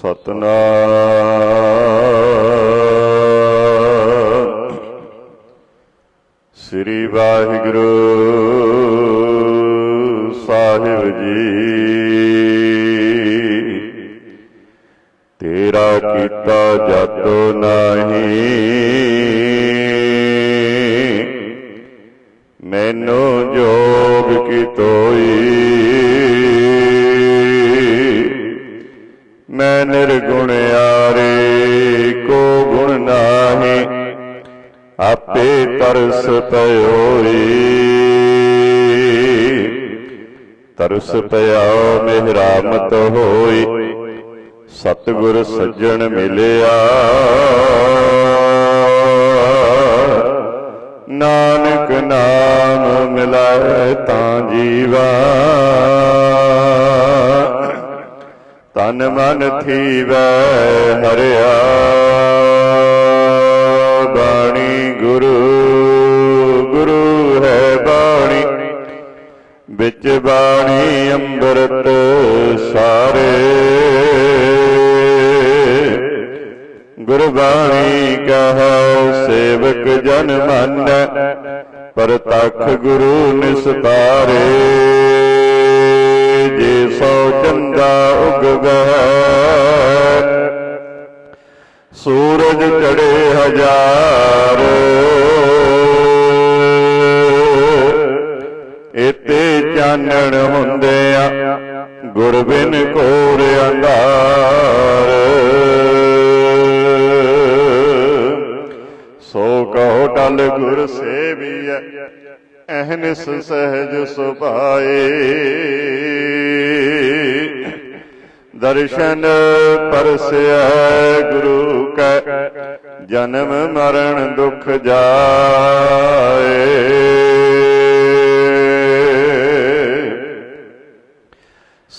ਸਤਨਾਮ। ਸ੍ਰੀ ਵਾਹਿਗੁਰੂ ਮੈਂ ਨਿਰਗੁਣ ਆਰੇ, ਕੋ ਗੁਣ ਨਾਹੀ, ਆਪੇ ਤਰਸ ਪਇਓਈ ਤਰਸ ਪਿਆ ਮਿਹਰਾਮਤ ਹੋਈ, ਸਤਿਗੁਰ ਸੱਜਣ ਮਿਲਿਆ। ਨਾਨਕ ਨਾਮ ਮਿਲਾਏ ਤਾਂ ਜੀਵਾ। ਤਨ ਮਨ ਥੀਵੈ ਹਰਿਆ ਇਤੇ ਚਾਨਣ ਹੁੰਦਿਆਂ ਗੁਰ ਬਿਨ ਕੋਰ ਅੰਧਾਰ। ਸੋ ਕਹੋ ਟਲ ਗੁਰ ਸੇਵੀਐ, ਅਹਨਿਸ ਸਹਿਜ ਸੁਭਾਏ। ਦਰਸ਼ਨ ਪਰਸਿਆ ਗੁਰੂ ਕੈ, ਜਨਮ ਮਰਨ ਦੁਖ ਜਾਏ।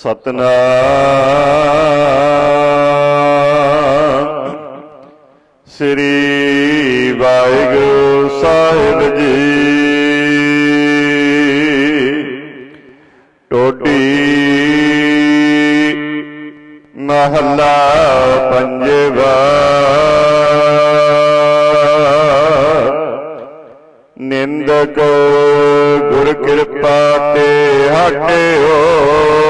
ਸਤਨਾਮ। ਸ੍ਰੀ ਵਾਹਿਗੁਰੂ ਸਾਹਿਬ ਜੀ। ਟੋਡੀ ਮਹੱਲਾ ਪੰਜਵਾ। ਨਿੰਦਕ ਗੁਰ ਕਿਰਪਾ ਤੇ ਹਟਿਓ।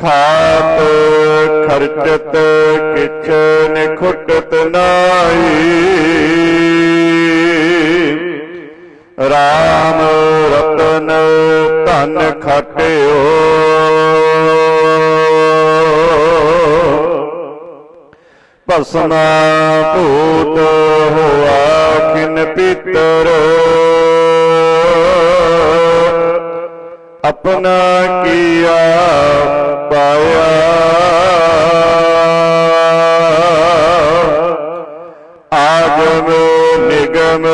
ਖਾਤ ਖਰਚਤ ਕਿਛ ਨਿਖੁਟਤ ਨਾਹੀ। RAM ਰਤਨ ਧਨ ਖਟਿਓ। ਭਸਮਾ ਭੂਤ ਹੋਆ ਕਿਨ ਪਿਤਰ। ਆਪਣਾ ਕੀਆ ਪਾਇਆ। ਆਗਮ ਨਿਗਮ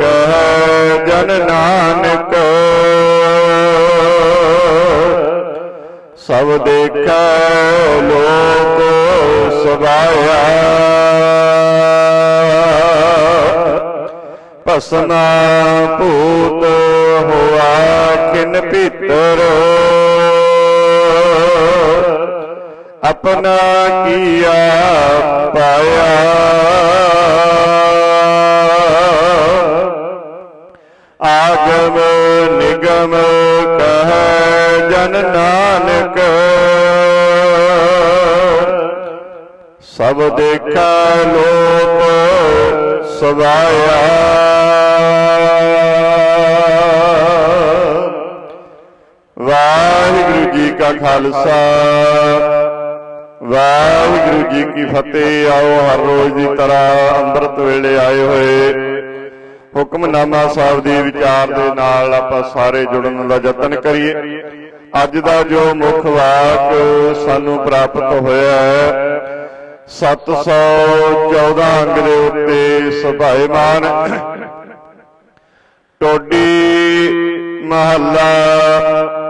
ਕਹੈ ਜਨ ਨਾਨਕ। ਸਭ ਦੇਖੈ ਲੋਕ ਸਵਾਇਆ ਭਸਨਾ ਭੂਤ ਕਿਨ ਭੀਤਰ ਆਪਣਾ ਕੀਆ ਪਾਇਆ? ਆਏ ਹੋਏ। ਹੁਕਮਨਾਮਾ ਸਾਹਿਬ ਦੇ ਵਿਚਾਰ ਦੇ ਨਾਲ ਆਪਾਂ ਸਾਰੇ ਜੁੜਨ ਦਾ ਯਤਨ ਕਰੀਏ। ਅੱਜ ਦਾ ਜੋ ਮੁੱਖ ਵਾਕ ਸਾਨੂੰ ਪ੍ਰਾਪਤ ਹੋਇਆ ਹੈ 714 ਅੰਗ ਦੇ ਉੱਤੇ ਸੁਭਾਏਮਾਨ ਟੋਡੀ ਮਹੱਲਾ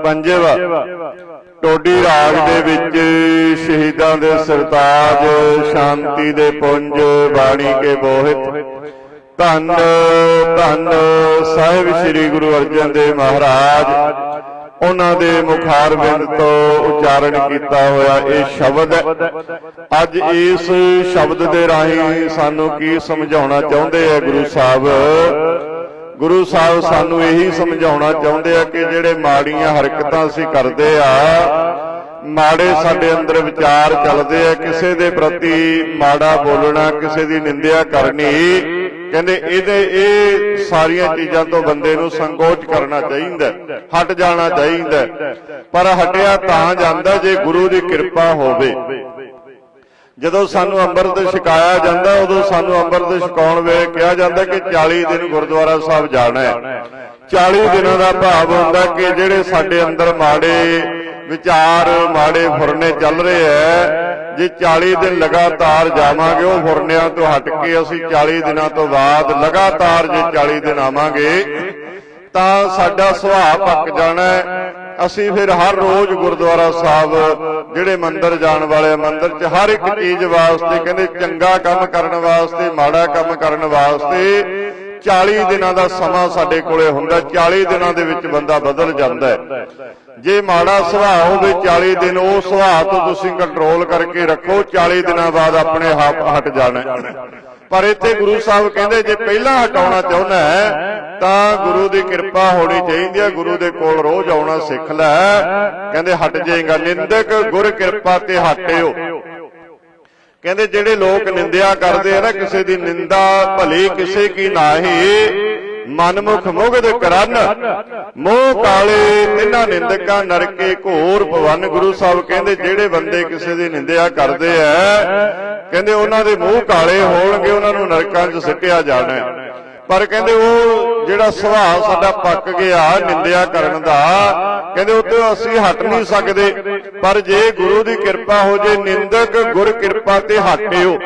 ਪੰਜਵਾ। ਟੋਡੀ ਰਾਗ ਦੇ ਵਿੱਚ ਸ਼ਹੀਦਾਂ ਦੇ ਸਰਤਾਜ ਸ਼ਾਂਤੀ ਦੇ ਪੁੰਜ ਬਾਣੀ ਕੇ ਬੋਹਿਤ ਧੰਨ ਧੰਨ ਸਾਹਿਬ ਸ੍ਰੀ ਗੁਰੂ ਅਰਜਨ ਦੇਵ ਮਹਾਰਾਜ। ਉਹਨਾਂ ਦੇ ਮੁਖਾਰਬਿੰਦ ਤੋਂ ਉਚਾਰਨ ਕੀਤਾ ਹੋਇਆ ਇਹ ਸ਼ਬਦ। ਹੈ। ਅੱਜ ਇਸ ਸ਼ਬਦ ਦੇ ਰਾਹੀਂ ਸਾਨੂੰ ਕੀ ਸਮਝਾਉਣਾ ਚਾਹੁੰਦੇ ਆ ਗੁਰੂ ਸਾਹਿਬ? ਗੁਰੂ ਸਾਹਿਬ ਸਾਨੂੰ ਇਹੀ ਸਮਝਾਉਣਾ ਚਾਹੁੰਦੇ ਆ ਕਿ ਜਿਹੜੇ ਮਾੜੀਆਂ ਹਰਕਤਾਂ ਅਸੀਂ ਕਰਦੇ ਆ, ਮਾੜੇ ਸਾਡੇ ਅੰਦਰ ਵਿਚਾਰ ਚੱਲਦੇ ਆ, ਕਿਸੇ ਦੇ ਪ੍ਰਤੀ ਮਾੜਾ ਬੋਲਣਾ, ਕਿਸੇ ਦੀ ਨਿੰਦਿਆ ਕਰਨੀ, ਕਹਿੰਦੇ ਇਹਦੇ, ਇਹ ਸਾਰੀਆਂ ਚੀਜ਼ਾਂ ਤੋਂ ਬੰਦੇ ਨੂੰ ਸੰਕੋਚ ਕਰਨਾ ਚਾਹੀਦਾ, ਹਟ ਜਾਣਾ ਚਾਹੀਦਾ, ਪਰ ਹਟਿਆ ਤਾਂ ਜਾਂਦਾ ਜੇ ਗੁਰੂ ਦੀ ਕਿਰਪਾ ਹੋਵੇ। ਜਦੋਂ ਸਾਨੂੰ ਅੰਮ੍ਰਿਤ ਛਕਾਇਆ ਜਾਂਦਾ ਉਦੋਂ ਸਾਨੂੰ ਅੰਮ੍ਰਿਤ ਛਕਾਉਣ ਵੇਲੇ ਕਿਹਾ ਜਾਂਦਾ ਕਿ 40 ਦਿਨ ਗੁਰਦੁਆਰਾ ਸਾਹਿਬ ਜਾਣਾ ਹੈ। 40 ਦਿਨਾਂ ਦਾ ਭਾਵ ਹੁੰਦਾ ਕਿ ਜਿਹੜੇ ਸਾਡੇ ਅੰਦਰ ਮਾੜੇ ਵਿਚਾਰ ਮਾੜੇ ਫੁਰਨੇ ਚੱਲ ਰਹੇ ਐ ਜੇ 40 ਦਿਨ ਲਗਾਤਾਰ ਜਾਵਾਂਗੇ ਉਹ ਫੁਰਨਿਆਂ ਤੋਂ ਹਟ ਕੇ ਅਸੀਂ 40 ਦਿਨਾਂ ਤੋਂ ਬਾਅਦ ਲਗਾਤਾਰ ਜੇ 40 ਦਿਨ ਆਵਾਂਗੇ ਤਾਂ ਸਾਡਾ ਸੁਭਾਅ ਪੱਕ ਜਾਣਾ। ਅਸੀਂ ਫਿਰ ਹਰ ਰੋਜ਼ ਗੁਰਦੁਆਰਾ ਸਾਹਿਬ ਜਿਹੜੇ ਮੰਦਿਰ ਜਾਣ ਵਾਲੇ ਮੰਦਿਰ 'ਚ ਹਰ ਇੱਕ ਚੀਜ਼ ਵਾਸਤੇ ਕਹਿੰਦੇ ਚੰਗਾ ਕੰਮ ਕਰਨ ਵਾਸਤੇ ਮਾੜਾ ਕੰਮ ਕਰਨ ਵਾਸਤੇ 40 ਦਿਨਾਂ ਦਾ ਸਮਾਂ ਸਾਡੇ ਕੋਲੇ ਹੁੰਦਾ 40 ਦਿਨਾਂ ਦੇ ਵਿੱਚ ਬੰਦਾ ਬਦਲ ਜਾਂਦਾ ਹੈ। ਜੇ ਮਾੜਾ ਸੁਭਾਅ ਹੋਵੇ 40 ਦਿਨ ਉਹ ਸੁਭਾਅ ਤੋਂ ਤੁਸੀਂ ਕੰਟਰੋਲ ਕਰਕੇ ਰੱਖੋ 40 ਦਿਨਾਂ ਬਾਅਦ ਆਪਣੇ ਆਪ ਹਟ ਜਾਣਾ। ਪਰ ਇੱਥੇ ਗੁਰੂ ਸਾਹਿਬ ਕਹਿੰਦੇ, ਜੇ ਪਹਿਲਾਂ ਹਟਾਉਣਾ ਚਾਹੁੰਦਾ ਹੈ, ਤਾਂ ਗੁਰੂ ਦੀ ਕਿਰਪਾ ਹੋਣੀ ਚਾਹੀਦੀ ਹੈ, ਗੁਰੂ ਦੇ ਕੋਲ ਰੋਜ਼ ਆਉਣਾ ਸਿੱਖ ਲੈ। ਕਹਿੰਦੇ, ਹਟ ਜਾਏਗਾ ਨਿੰਦਕ, ਗੁਰ ਕਿਰਪਾ ਤੇ ਹਟਿਓ। ਕਹਿੰਦੇ, ਜਿਹੜੇ ਲੋਕ ਨਿੰਦਿਆ ਕਰਦੇ ਆ ਨਾ, ਕਿਸੇ ਦੀ ਨਿੰਦਾ ਭਲੀ ਕਿਸੇ ਕੀ ਨਾਹੀ, ਮਨਮੁਖ ਮੁਗਧ ਕਰਨ। ਮੋਹ ਕਾਲੇ ਤਿੰਨਾ ਨਿੰਦਕਾਂ ਨਰਕੇ ਘੋਰ ਭਵਨ, ਗੁਰੂ ਸਾਹਿਬ ਕਹਿੰਦੇ, ਜਿਹੜੇ ਬੰਦੇ ਕਿਸੇ ਦੀ ਨਿੰਦਿਆ ਕਰਦੇ ਆ ਕਹਿੰਦੇ ਉਹਨਾਂ ਦੇ ਮੂੰਹ ਕਾਲੇ ਹੋਣਗੇ, ਉਹਨਾਂ ਨੂੰ ਨਰਕਾਂ 'ਚ ਸਿੱਟਿਆ ਜਾਣਾ ਪਰ ਕਹਿੰਦੇ ਉਹ ਜਿਹੜਾ ਸੁਭਾਅ ਸਾਡਾ ਪੱਕ ਗਿਆ, ਨਿੰਦਿਆ ਕਰਨ ਦਾ, ਕਹਿੰਦੇ ਉੱਤੇ ਅਸੀਂ ਹਟ ਨਹੀਂ ਸਕਦੇ। ਪਰ ਜੇ ਗੁਰੂ ਦੀ ਕਿਰਪਾ ਹੋ ਜੇ, ਨਿੰਦਕ ਗੁਰ ਕਿਰਪਾ ਤੇ ਹਟਿਓ।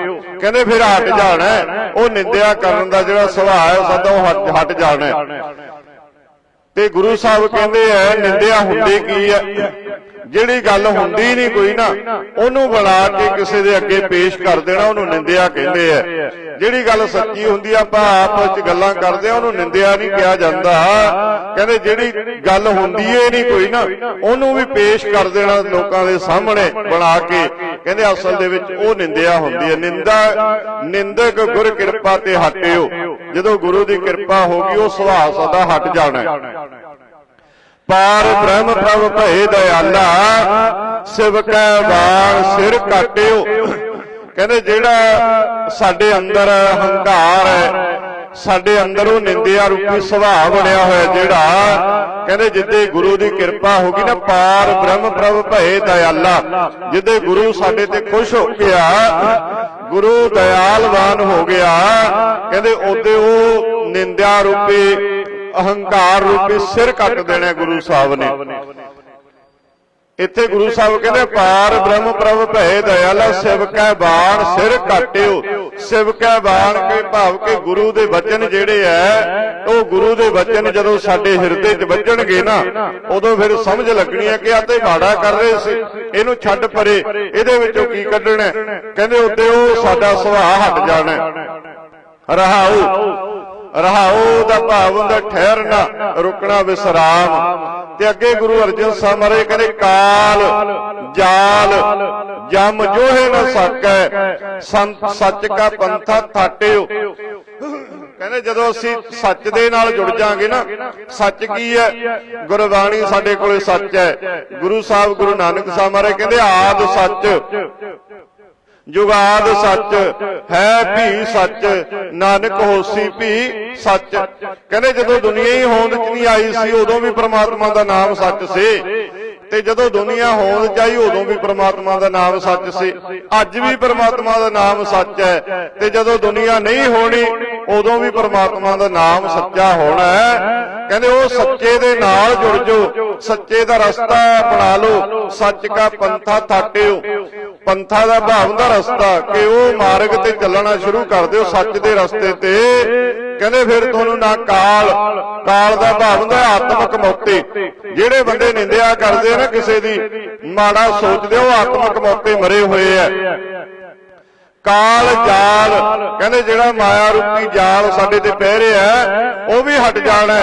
ਕਹਿੰਦੇ ਫਿਰ ਹਟ ਜਾਣਾ ਉਹ ਨਿੰਦਿਆ ਕਰਨ ਦਾ ਜਿਹੜਾ ਸੁਭਾਅ ਹੈ ਸਾਡਾ ਉਹ ਹਟ- ਹਟ ਜਾਣਾ ਤੇ ਗੁਰੂ ਸਾਹਿਬ ਕਹਿੰਦੇ ਐ ਨਿੰਦਿਆ ਹੁੰਦੀ ਕੀ ਹੈ? ਜਿਹੜੀ ਗੱਲ ਹੁੰਦੀ ਨਹੀਂ ਕੋਈ ਨਾ ਉਹਨੂੰ ਬਣਾ ਕੇ ਕਿਸੇ ਦੇ ਅੱਗੇ ਪੇਸ਼ ਕਰ ਦੇਣਾ ਉਹਨੂੰ ਨਿੰਦਿਆ ਕਹਿੰਦੇ ਐ ਜਿਹੜੀ ਗੱਲ ਸੱਚੀ ਹੁੰਦੀ ਆ ਆਪਾਂ ਆਪਸ ਵਿੱਚ ਗੱਲਾਂ ਕਰਦੇ ਆ ਉਹਨੂੰ ਨਿੰਦਿਆ ਨਹੀਂ ਕਿਹਾ ਜਾਂਦਾ। ਕਹਿੰਦੇ ਜਿਹੜੀ ਗੱਲ ਹੁੰਦੀ ਏ ਨਹੀਂ ਕੋਈ ਨਾ ਉਹਨੂੰ ਵੀ ਪੇਸ਼ ਕਰ ਦੇਣਾ ਲੋਕਾਂ ਦੇ ਸਾਹਮਣੇ ਬਣਾ ਕੇ। ਕਹਿੰਦੇ ਅਸਲ ਦੇ ਵਿੱਚ ਉਹ ਨਿੰਦਿਆ ਹੁੰਦੀ ਹੈ ਨਿੰਦਾ ਨਿੰਦਕ ਗੁਰ ਕਿਰਪਾ ਤੇ ਹਟਿਓ। ਜਦੋਂ ਗੁਰੂ ਦੀ ਕਿਰਪਾ ਹੋਗੀ ਉਹ ਸੁਭਾਅ ਸਦਾ ਹਟ ਜਾਣਾ। ਹੈ ਪਾਰ ਬ੍ਰਹਮ ਪ੍ਰਭ ਭਏ ਦਇਆਲਾ, ਸਿਵ ਕੈ ਸਿਰ ਕਾਟਿਓ ਕਹਿੰਦੇ ਜਿਹੜਾ ਸਾਡੇ ਅੰਦਰ ਹੰਕਾਰ ਹੈ, ਸਾਡੇ ਅੰਦਰ ਉਹ ਨਿੰਦਿਆ ਰੂਪੀ ਸੁਭਾਅ ਬਣਿਆ ਹੋਇਆ ਜਿਹੜਾ, ਕਹਿੰਦੇ ਜਿੱਦੇ ਗੁਰੂ ਦੀ ਕਿਰਪਾ ਹੋ ਗਈ ਨਾ, ਪਾਰ ਬ੍ਰਹਮ ਪ੍ਰਭ ਭਏ ਦਇਆਲਾ, ਜਿੱਦੇ ਗੁਰੂ ਸਾਡੇ ਤੇ ਖੁਸ਼ ਹੋ ਗਿਆ ਗੁਰੂ ਦਇਆਲਵਾਨ ਹੋ ਗਿਆ, ਕਹਿੰਦੇ ਉਹਦੇ ਉਹ ਨਿੰਦਿਆ ਰੂਪੀ ਅਹੰਕਾਰ ਰੂਪੀ ਸਿਰ ਕੱਟ ਦੇਣਾ ਗੁਰੂ ਸਾਹਿਬ ਨੇ। ਇੱਥੇ ਗੁਰੂ ਸਾਹਿਬ ਕਹਿੰਦੇ ਪਾਰ ਬ੍ਰਹਮ ਪ੍ਰਭ ਭਏ ਦਇਆਲਾ ਸਿਵ ਕੈ ਬਾਣ ਸਿਰ ਕਾਟਿਓ ਸਿਵ ਕੈ ਬਾਣ ਕੇ ਭਾਵ ਕੇ ਗੁਰੂ ਦੇ ਬਚਨ ਜਿਹੜੇ ਐ ਉਹ ਗੁਰੂ ਦੇ ਬਚਨ ਜਦੋਂ ਸਾਡੇ ਹਿਰਦੇ 'ਚ ਵੱਜਣਗੇ ਨਾ ਉਦੋਂ ਫਿਰ ਸਮਝ ਲੱਗਣੀ ਹੈ ਕਿ ਆ ਤੇ ਮਾੜਾ ਕਰ ਰਹੇ ਸੀ। ਇਹਨੂੰ ਛੱਡ ਪਰੇ। ਇਹਦੇ ਵਿੱਚੋਂ ਕੀ ਕੱਢਣਾ? ਕਹਿੰਦੇ ਉੱਤੇ ਉਹ ਸਾਡਾ ਸੁਭਾਅ ਹਟ ਜਾਣਾ। ਰਹਾਉ। ਰਹਾਉ ਦਾ ਭਾਵ ਹੁੰਦਾ ਠਹਿਰਨਾ, ਰੁਕਣਾ, ਵਿਸਰਾਮ। ਤੇ ਅੱਗੇ ਗੁਰੂ ਅਰਜਨ ਸਾਹਿਬ ਮਹਾਰਾਜ ਕਹਿੰਦੇ, ਕਾਲ, ਜਾਲ, ਜਮ ਜੋਹੇ ਨ ਸਕੈ, ਸੰਤ ਸੱਚ ਕਾ ਪੰਥਾ ਥਾਟਿਓ। ਕਹਿੰਦੇ ਜਦੋਂ ਅਸੀਂ ਸੱਚ ਦੇ ਨਾਲ ਜੁੜ ਜਾਾਂਗੇ ਨਾ, ਸੱਚ ਕੀ ਹੈ? ਗੁਰਬਾਣੀ ਸਾਡੇ ਕੋਲੇ ਸੱਚ ਹੈ। ਗੁਰੂ ਸਾਹਿਬ, ਗੁਰੂ ਨਾਨਕ ਸਾਹਿਬ ਮਹਾਰਾਜ ਕਹਿੰਦੇ, ਆਦ ਸੱਚ। ਜੁਗਾਦ ਸੱਚ ਹੈ ਵੀ ਸੱਚ ਨਾਨਕ ਹੋਸੀ ਵੀ ਸੱਚ। ਕਹਿੰਦੇ ਜਦੋਂ ਦੁਨੀਆ ਹੀ ਹੋਂਦ ਚ ਨਹੀਂ ਆਈ ਸੀ ਉਦੋਂ ਵੀ ਪ੍ਰਮਾਤਮਾ ਦਾ ਨਾਮ ਸੱਚ ਸੀ। ਤੇ ਜਦੋਂ ਦੁਨੀਆ ਹੋਂਦ ਚ ਆਈ ਉਦੋਂ ਵੀ ਪ੍ਰਮਾਤਮਾ ਦਾ ਨਾਮ ਸੱਚ ਸੀ। ਅੱਜ ਵੀ ਪ੍ਰਮਾਤਮਾ ਦਾ ਨਾਮ ਸੱਚ ਹੈ। ਤੇ ਜਦੋਂ ਦੁਨੀਆ ਨਹੀਂ ਹੋਣੀ ਉਦੋਂ ਵੀ ਪ੍ਰਮਾਤਮਾ ਦਾ ਨਾਮ ਸੱਚਾ ਹੋਣਾ ਹੈ। ਕਹਿੰਦੇ ਉਹ ਸੱਚੇ ਦੇ ਨਾਲ ਜੁੜ ਜਾਓ। ਸੱਚੇ ਦਾ ਰਸਤਾ ਅਪਣਾ ਲਓ। ਸੱਚ ਕਾ ਪੰਥਾ ਥਾਟਿਓ ਪੰਥਾ ਦਾ ਭਾਵ ਦਾ ਰਸਤਾ, ਕਿ ਉਹ ਮਾਰਗ ਤੇ ਚੱਲਣਾ ਸ਼ੁਰੂ ਕਰ ਦਿਓ ਸੱਚ ਦੇ ਰਸਤੇ ਤੇ। ਕਹਿੰਦੇ ਫਿਰ ਤੁਹਾਨੂੰ ਨਾ ਕਾਲ ਕਾਲ ਦਾ ਭਾਵ ਹੁੰਦਾ ਆਤਮਿਕ ਮੌਤੇ। ਜਿਹੜੇ ਬੰਦੇ ਨਿੰਦਿਆ ਕਰਦੇ ਆ ਨਾ ਕਿਸੇ ਦੀ, ਮਾੜਾ ਸੋਚਦੇ ਉਹ ਆਤਮਿਕ ਮੌਤੇ ਮਰੇ ਹੋਏ ਆ। ਕਾਲ ਜਾਲ। ਕਹਿੰਦੇ ਜਿਹੜਾ ਮਾਇਆ ਰੂਪੀ ਜਾਲ ਸਾਡੇ ਤੇ ਪੈ ਰਿਹਾ ਉਹ ਵੀ ਹਟ ਜਾਣਾ।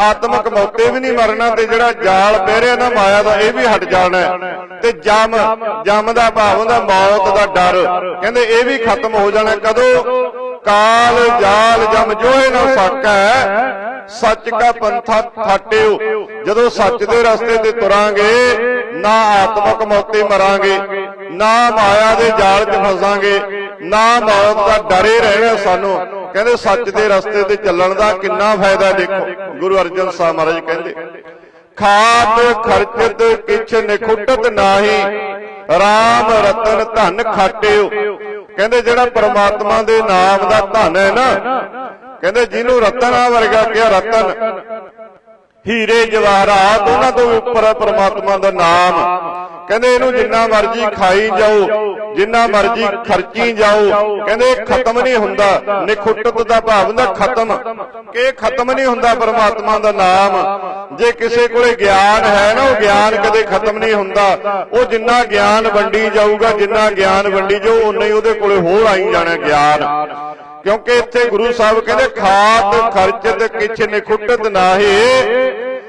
ਆਤਮਿਕ ਮੌਤੇ ਵੀ ਨਹੀਂ ਮਰਨਾ ਤੇ ਜਿਹੜਾ ਜਾਲ ਪੈ ਰਿਹਾ ਨਾ ਮਾਇਆ ਦਾ ਇਹ ਵੀ ਹਟ ਜਾਣਾ। ਤੇ ਜਮ ਜਮ ਦਾ ਭਾਵ ਹੁੰਦਾ ਮੌਤ ਦਾ ਡਰ। ਕਹਿੰਦੇ ਇਹ ਵੀ ਖਤਮ ਹੋ ਜਾਣਾ ਕਦੋਂ? ਕਾਲ ਜਾਲ ਜਮ ਜੋਏ ਨਾ ਸਕੈ। ਸੱਚ ਕਾ ਪੰਥਾ ਥਾਟਿਓ ਜਦੋਂ ਸੱਚ ਦੇ ਰਸਤੇ ਤੇ ਤੁਰਾਂਗੇ ਨਾ ਆਤਮਿਕ ਮੌਤੇ ਮਰਾਂਗੇ ਨਾ ਮਾਇਆ ਦੇ ਜਾਲ 'ਚ ਫਸਾਂਗੇ ਨਾ ਮੌਤ ਦਾ ਡਰੇ ਰਹਿਣਾ ਸਾਨੂੰ। ਕਹਿੰਦੇ ਸੱਚ ਦੇ ਰਸਤੇ ਤੇ ਚੱਲਣ ਦਾ ਕਿੰਨਾ ਫਾਇਦਾ ਦੇਖੋ। ਗੁਰੂ ਅਰਜਨ ਸਾਹਿਬ ਮਹਾਰਾਜ ਕਹਿੰਦੇ ਖਾਤ ਖਰਚਤ ਕਿਛ ਨਿਖੁੱਟਤ ਨਾਹੀ RAM ਰਤਨ ਧਨ ਖਾਟਿਓ। ਕਹਿੰਦੇ ਜਿਹੜਾ ਪ੍ਰਮਾਤਮਾ ਦੇ ਨਾਮ ਦਾ ਧਨ ਹੈ ਨਾ ਕਹਿੰਦੇ ਜਿਹਨੂੰ ਰਤਨਾ ਵਰਗਾ ਕਿਹਾ ਰਤਨ। ਹੀਰੇ ਜਵਾਹਰਾਤ ਉਹਨਾਂ ਤੋਂ ਵੀ ਉੱਪਰ ਹੈ ਪ੍ਰਮਾਤਮਾ ਦਾ ਨਾਮ। ਕਹਿੰਦੇ ਇਹਨੂੰ ਜਿੰਨਾ ਮਰਜ਼ੀ ਖਾਈ ਜਾਓ, ਜਿੰਨਾ ਮਰਜ਼ੀ ਖਰਚੀ ਜਾਓ। ਕਹਿੰਦੇ ਇਹ ਖਤਮ ਨਹੀਂ ਹੁੰਦਾ, ਨਿਖੁੱਟਤ ਦਾ ਭਾਵ ਹੁੰਦਾ ਖਤਮ। ਕਿ ਇਹ ਖਤਮ ਨਹੀਂ ਹੁੰਦਾ ਪਰਮਾਤਮਾ ਦਾ ਨਾਮ। ਜੇ ਕਿਸੇ ਕੋਲੇ ਗਿਆਨ ਹੈ ਨਾ, ਉਹ ਗਿਆਨ ਕਦੇ ਖਤਮ ਨਹੀਂ ਹੁੰਦਾ। ਉਹ ਜਿੰਨਾ ਗਿਆਨ ਵੰਡੀ ਜਾਊਗਾ, ਜਿੰਨਾ ਗਿਆਨ ਵੰਡੀ ਜਾਓ ਉਨਾ ਹੀ ਉਹਦੇ ਕੋਲੇ ਹੋਰ ਆਈ ਜਾਣਾ ਗਿਆਨ। ਕਿਉਂਕਿ ਇੱਥੇ ਗੁਰੂ ਸਾਹਿਬ ਕਹਿੰਦੇ, ਖਾਤ ਖਰਚਤ ਕਿਛ ਨਿਖੁੱਟਤ ਨਾਹੀ।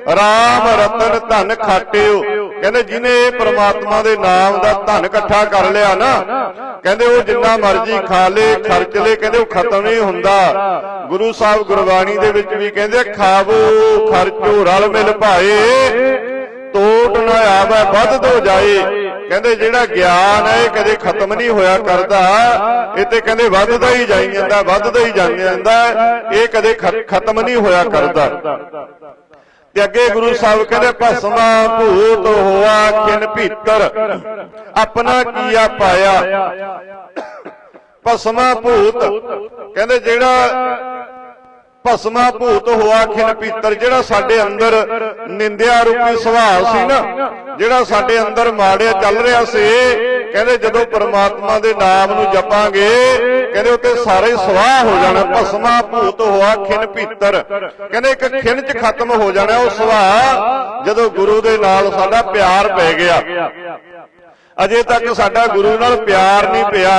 RAM ਰਤਨ ਧਨ ਖਾਟਿਓ। ਕਹਿੰਦੇ, ਜਿਹਨੇ ਇਹ ਪ੍ਰਮਾਤਮਾ ਦੇ ਨਾਮ ਦਾ ਧਨ ਇਕੱਠਾ ਕਰ ਲਿਆ ਨਾ, ਕਹਿੰਦੇ, ਉਹ ਜਿੰਨਾ ਮਰਜ਼ੀ ਖਾ ਲੇ, ਖਰਚ ਲੇ, ਕਹਿੰਦੇ, ਉਹ ਖਤਮ ਨਹੀਂ ਹੁੰਦਾ। ਗੁਰੂ ਸਾਹਿਬ ਗੁਰਬਾਣੀ ਦੇ ਵਿੱਚ ਵੀ ਕਹਿੰਦੇ, ਖਾਵੋ, ਖਰਚੋ, ਰਲ ਮਿਲ ਭਾਏ। ਤੋਟ ਨਾ ਆਵੇ, ਵੱਧ ਤੋਂ ਜਾਏ। ਕਹਿੰਦੇ ਜਿਹੜਾ ਗਿਆਨ ਹੈ ਇਹ ਕਦੇ ਖਤਮ ਨਹੀਂ ਹੋਇਆ ਕਰਦਾ। ਇਹ ਤੇ ਕਹਿੰਦੇ ਵੱਧਦਾ ਹੀ ਜਾਈ ਜਾਂਦਾ, ਵੱਧਦਾ ਹੀ ਜਾਈ ਜਾਂਦਾ। ਇਹ ਕਦੇ ਖਤਮ ਨਹੀਂ ਹੋਇਆ ਕਰਦਾ। ਤੇ ਅੱਗੇ ਗੁਰੂ ਸਾਹਿਬ ਕਹਿੰਦੇ, ਭਸਮਾ ਭੂਤ ਹੋਆ ਕਿਨ ਭੀਤਰ। ਆਪਣਾ ਕੀਆ ਪਾਇਆ। ਭਸਮਾ ਭੂਤ। ਕਹਿੰਦੇ ਜਿਹੜਾ ਭਸਮਾ ਭੂਤ ਹੋਆ ਖਿਨ ਪੀਤਰ, ਜਿਹੜਾ ਸਾਡੇ ਅੰਦਰ ਨਿੰਦਿਆ ਰੂਪੀ ਸੁਭਾਅ ਸੀ ਨਾ, ਜਿਹੜਾ ਸਾਡੇ ਅੰਦਰ ਮਾੜਿਆ ਚੱਲ ਰਿਹਾ ਸੀ, ਕਹਿੰਦੇ ਜਦੋਂ ਪ੍ਰਮਾਤਮਾ ਦੇ ਨਾਮ ਨੂੰ ਜਪਾਂਗੇ, ਕਹਿੰਦੇ ਉੱਤੇ ਸਾਰੇ ਹੀ ਸਵਾਹ ਹੋ ਜਾਣਾ, ਭਸਮਾ ਭੂਤ ਹੋਆ ਖਿਨ ਪੀਤਰ। ਕਹਿੰਦੇ ਇੱਕ ਖਿਨ ਚ ਖਤਮ ਹੋ ਜਾਣਾ ਉਹ ਸੁਭਾਅ ਜਦੋਂ ਗੁਰੂ ਦੇ ਨਾਲ ਸਾਡਾ ਪਿਆਰ ਪੈ ਗਿਆ। ਅਜੇ ਤੱਕ ਸਾਡਾ ਗੁਰੂ ਨਾਲ ਪਿਆਰ ਨਹੀਂ ਪਿਆ।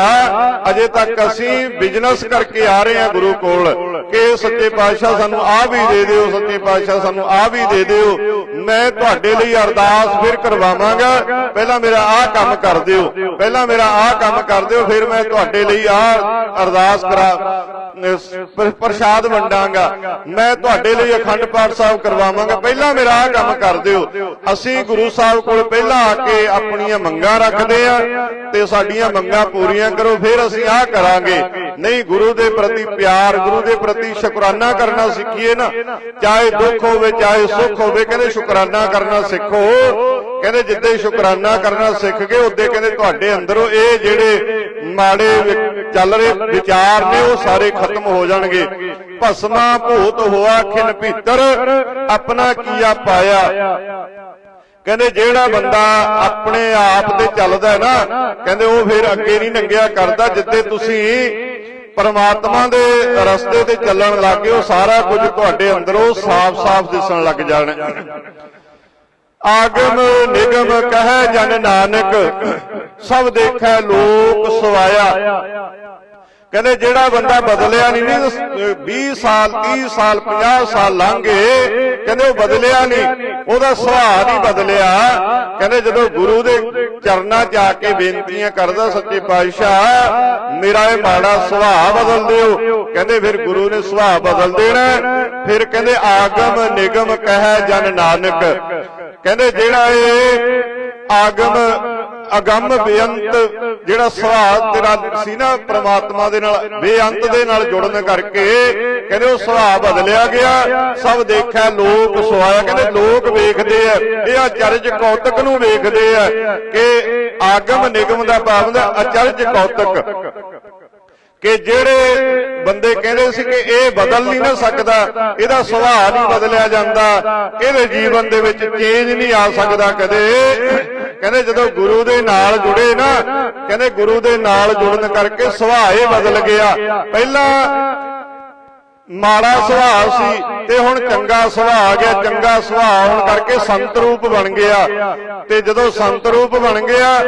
ਅਜੇ ਤੱਕ ਅਸੀਂ ਬਿਜ਼ਨਸ ਕਰਕੇ ਆ ਰਹੇ ਹਾਂ ਗੁਰੂ ਕੋਲ। ਕਿ ਸੱਚੇ ਪਾਤਸ਼ਾਹ ਸਾਨੂੰ ਆ ਵੀ ਦੇ ਦਿਓ, ਸੱਚੇ ਪਾਤਸ਼ਾਹ ਸਾਨੂੰ ਆ ਵੀ ਦੇ ਦਿਓ। ਮੈਂ ਤੁਹਾਡੇ ਲਈ ਅਰਦਾਸ ਫਿਰ ਕਰਵਾਵਾਂਗਾ। ਪਹਿਲਾਂ ਮੇਰਾ ਆਹ ਕੰਮ ਕਰ ਦਿਓ। ਪਹਿਲਾਂ ਮੇਰਾ ਆਹ ਕੰਮ ਕਰ ਦਿਓ, ਫਿਰ ਮੈਂ ਤੁਹਾਡੇ ਲਈ ਆਹ ਅਰਦਾਸ ਕਰਾ ਪ੍ਰਸ਼ਾਦ ਵੰਡਾਂਗਾ। ਮੈਂ ਤੁਹਾਡੇ ਲਈ ਅਖੰਡ ਪਾਠ ਸਾਹਿਬ ਕਰਵਾਵਾਂਗਾ। ਪਹਿਲਾਂ ਮੇਰਾ ਆਹ ਕੰਮ ਕਰ ਦਿਓ। ਅਸੀਂ ਗੁਰੂ ਸਾਹਿਬ ਕੋਲ ਪਹਿਲਾਂ ਆ ਕੇ ਆਪਣੀਆਂ ਮੰਗਾਂ ਰੱਖਦੇ ਆ ਤੇ ਸਾਡੀਆਂ ਮੰਗਾਂ ਪੂਰੀਆਂ ਕਰੋ, ਫਿਰ ਅਸੀਂ ਆਹ ਕਰਾਂਗੇ। ਨਹੀਂ, ਗੁਰੂ ਦੇ ਪ੍ਰਤੀ ਪਿਆਰ, ਗੁਰੂ ਦੇ ਪ੍ਰਤੀ ਸ਼ੁਕਰਾਨਾ ਕਰਨਾ ਸਿੱਖੀਏ ਨਾ। ਚਾਹੇ ਦੁੱਖ ਹੋਵੇ, ਚਾਹੇ ਸੁੱਖ ਹੋਵੇ, ਕਹਿੰਦੇ ਸ਼ੁਕਰਾਨਾ ਕਰਨਾ ਸਿੱਖੋ। ਕਹਿੰਦੇ ਜਿੱਦੇ ਸ਼ੁਕਰਾਨਾ ਕਰਨਾ ਸਿੱਖ ਗਏ, ਉਹਦੇ ਕਹਿੰਦੇ ਤੁਹਾਡੇ ਅੰਦਰੋਂ ਇਹ ਜਿਹੜੇ ਮਾੜੇ ਚੱਲ ਰਹੇ ਵਿਚਾਰ ਨੇ, ਉਹ ਸਾਰੇ ਖਤਮ ਹੋ ਜਾਣਗੇ। ਭਸਮਾ ਭੂਤ ਹੋਆ ਖਿਨ ਭੀਤਰ, ਆਪਣਾ ਕੀਆ ਪਾਇਆ। ਕਹਿੰਦੇ ਜਿਹੜਾ ਬੰਦਾ ਆਪਣੇ ਆਪ ਤੇ ਚੱਲਦਾ ਹੈ ਨਾ ਕਹਿੰਦੇ ਉਹ ਫਿਰ ਅੱਗੇ ਨਹੀਂ ਨੰਗਿਆ ਕਰਦਾ ਜਿੱਦੇ ਤੁਸੀਂ ਪਰਮਾਤਮਾ ਦੇ ਰਸਤੇ ਤੇ ਚੱਲਣ ਲੱਗੇ ਉਹ ਸਾਰਾ ਕੁਝ ਤੁਹਾਡੇ ਅੰਦਰੋਂ ਸਾਫ਼-ਸਾਫ਼ ਦਿਸਣ ਲੱਗ ਜਾਣਾ ਆਗਮ ਨਿਗਮ ਕਹੈ ਜਨ ਨਾਨਕ ਸਭ ਦੇਖੈ ਲੋਕ ਸਵਾਇਆ। ਕਹਿੰਦੇ ਜਿਹੜਾ ਬੰਦਾ ਬਦਲਿਆ ਨਹੀਂ ਨਹੀਂ 20 ਸਾਲ 30 ਸਾਲ 50 ਸਾਲ ਲੰਘੇ ਕਹਿੰਦੇ ਉਹ ਬਦਲਿਆ ਨਹੀਂ ਉਹਦਾ ਸੁਭਾਅ ਨਹੀਂ ਬਦਲਿਆ। ਕਹਿੰਦੇ ਜਦੋਂ ਗੁਰੂ ਦੇ ਚਰਨਾਂ 'ਚ ਆ ਕੇ ਬੇਨਤੀਆਂ ਕਰਦਾ ਸੱਚੇ ਪਾਤਸ਼ਾਹ, ਮੇਰਾ ਇਹ ਮਾੜਾ ਸੁਭਾਅ ਬਦਲ ਦਿਓ। ਕਹਿੰਦੇ ਫਿਰ ਗੁਰੂ ਨੇ ਸੁਭਾਅ ਬਦਲ ਦੇਣਾ। ਫਿਰ ਕਹਿੰਦੇ ਆਗਮ ਨਿਗਮ ਕਹੈ ਜਨ ਨਾਨਕ। ਕਹਿੰਦੇ ਜਿਹੜਾ ਇਹ ਆਗਮ ਅਗੰਮ ਬੇਅੰਤ ਜਿਹੜਾ ਸੁਭਾਅ ਤੇਰਾ ਸੀ ਨਾ ਪ੍ਰਮਾਤਮਾ ਦੇ ਨਾਲ ਬੇਅੰਤ ਦੇ ਨਾਲ ਜੁੜਨ ਕਰਕੇ ਕਹਿੰਦੇ ਉਹ ਸੁਭਾਅ ਬਦਲਿਆ ਗਿਆ। ਸਭ ਦੇਖਿਆ ਲੋਕ ਸੁਆਇਆ। ਕਹਿੰਦੇ ਲੋਕ ਵੇਖਦੇ ਆ। ਇਹ ਅਚਰਜ ਕੌਤਕ ਨੂੰ ਵੇਖਦੇ ਆ ਕਿ ਆਗਮ ਨਿਗਮ ਦਾ ਦਾ ਅਚਰਜ ਕੌਤਕ। ਕਿ ਜਿਹੜੇ ਬੰਦੇ ਕਹਿੰਦੇ ਸੀ ਕਿ ਇਹ ਬਦਲ ਨਹੀਂ ਨਾ ਸਕਦਾ, ਇਹਦਾ ਸੁਭਾਅ ਨਹੀਂ ਬਦਲਿਆ ਜਾਂਦਾ, ਇਹਦੇ ਜੀਵਨ ਦੇ ਵਿੱਚ ਚੇਂਜ ਨਹੀਂ ਆ ਸਕਦਾ ਕਦੇ। ਕਹਿੰਦੇ ਜਦੋਂ ਗੁਰੂ ਦੇ ਨਾਲ ਜੁੜੇ ਨਾ, ਕਹਿੰਦੇ ਗੁਰੂ ਦੇ ਨਾਲ ਜੁੜਨ ਕਰਕੇ ਸੁਭਾਅ ਹੀ ਬਦਲ ਗਿਆ। ਪਹਿਲਾਂ ਮਾੜਾ ਸੁਭਾਅ ਸੀ ਤੇ ਹੁਣ ਚੰਗਾ ਸੁਭਾਅ ਆ ਗਿਆ। ਚੰਗਾ ਸੁਭਾਅ ਹੋਣ ਕਰਕੇ ਸੰਤ ਰੂਪ ਬਣ ਗਿਆ। ਤੇ ਜਦੋਂ ਸੰਤ ਰੂਪ ਬਣ ਗਿਆ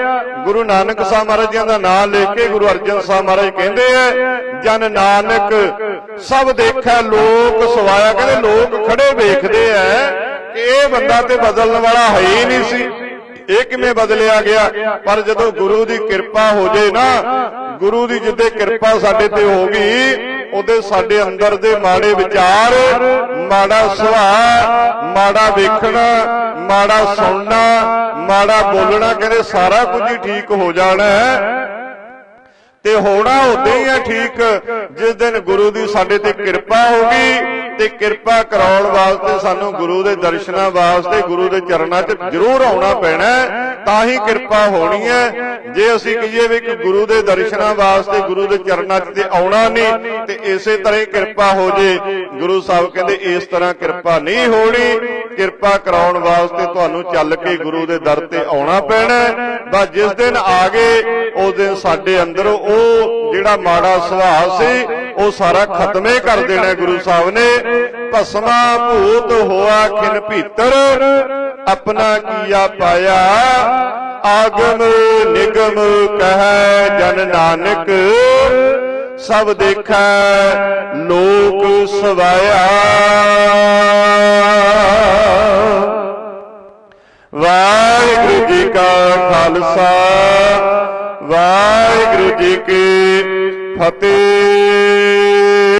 ਗੁਰੂ ਨਾਨਕ ਸਾਹਿਬ ਮਹਾਰਾਜ ਜੀ ਦਾ ਨਾਮ ਲੈ ਕੇ ਗੁਰੂ ਅਰਜਨ ਸਾਹਿਬ ਮਹਾਰਾਜ ਕਹਿੰਦੇ ਆ ਜਨ ਨਾਨਕ ਸਭ ਦੇਖਿਆ ਲੋਕ ਸਵਾਇਆ। ਕਹਿੰਦੇ ਲੋਕ ਖੜੇ ਵੇਖਦੇ ਆ ਕਿ ਇਹ ਬੰਦਾ ਤੇ ਬਦਲਣ ਵਾਲਾ ਹੈ ਹੀ ਨਹੀਂ ਸੀ। ਇਹ ਕਿਵੇਂ ਬਦਲਿਆ ਗਿਆ? ਪਰ ਜਦੋਂ ਗੁਰੂ ਦੀ ਕਿਰਪਾ ਹੋ ਜੇ ਨਾ ਗੁਰੂ ਦੀ ਜਿੱਦੇ ਕਿਰਪਾ ਸਾਡੇ ਤੇ ਹੋ ਗਈ ਉਹਦੇ ਸਾਡੇ ਅੰਦਰ ਦੇ ਮਾੜੇ ਵਿਚਾਰ, ਮਾੜਾ ਸੁਭਾਅ, ਮਾੜਾ ਵੇਖਣਾ, ਮਾੜਾ ਸੁਣਨਾ, ਮਾੜਾ ਬੋਲਣਾ, ਕਹਿੰਦੇ ਸਾਰਾ ਕੁਝ ਹੀ ਠੀਕ ਹੋ ਜਾਣਾ ਤੇ ਹੋਣਾ ਉਦੋਂ ਹੀ ਹੈ ਠੀਕ। ਜਿਸ ਦਿਨ ਗੁਰੂ ਦੀ ਸਾਡੇ ਤੇ ਕਿਰਪਾ ਹੋਗੀ ਤੇ ਕਿਰਪਾ ਕਰਾਉਣ ਵਾਸਤੇ ਸਾਨੂੰ ਗੁਰੂ ਦੇ ਦਰਸ਼ਨਾਂ ਵਾਸਤੇ ਗੁਰੂ ਦੇ ਚਰਨਾਂ 'ਚ ਜ਼ਰੂਰ ਆਉਣਾ ਪੈਣਾ ਹੈ, ਤਾਂ ਹੀ ਕਿਰਪਾ ਹੋਣੀ ਹੈ। ਜੇ ਅਸੀਂ ਕਹੀਏ ਵੀ ਕਿ ਗੁਰੂ ਦੇ ਦਰਸ਼ਨਾਂ ਵਾਸਤੇ ਗੁਰੂ ਦੇ ਚਰਨਾਂ 'ਚ ਤੇ ਆਉਣਾ ਨਹੀਂ ਤੇ ਇਸੇ ਤਰ੍ਹਾਂ ਹੀ ਕਿਰਪਾ ਹੋ ਜੇ। ਗੁਰੂ ਸਾਹਿਬ ਕਹਿੰਦੇ ਇਸ ਤਰ੍ਹਾਂ ਕਿਰਪਾ ਨਹੀਂ ਹੋਣੀ। ਕਿਰਪਾ ਕਰਾਉਣ ਵਾਸਤੇ ਤੁਹਾਨੂੰ ਚੱਲ ਕੇ ਗੁਰੂ ਦੇ ਦਰ ਤੇ ਆਉਣਾ ਪੈਣਾ ਹੈ। ਬਸ ਜਿਸ ਦਿਨ ਆ ਗਏ ਉਸ ਦਿਨ ਸਾਡੇ ਅੰਦਰ ਉਹ ਉਹ ਜਿਹੜਾ ਮਾੜਾ ਸੁਭਾਅ ਸੀ, ਉਹ ਸਾਰਾ ਖਤਮੇ ਕਰ ਦੇਣਾ ਗੁਰੂ ਸਾਹਿਬ ਨੇ। ਭਸਮਾ ਭੂਤ ਹੋਆ ਕਿਨ ਭੀਤਰ, ਆਪਣਾ ਕੀਆ ਪਾਇਆ? ਆਗਮ ਨਿਗਮ ਕਹੈ ਜਨ ਨਾਨਕ, ਸਭ ਦੇਖੈ ਲੋਕ ਸਵਾਇਆ। ਵਾਹਿਗੁਰੂ ਜੀ ਕਾ ਖਾਲਸਾ ਵਾਹਿਗੁਰੂ ਜੀ ਕੀ ਫਤਿਹ।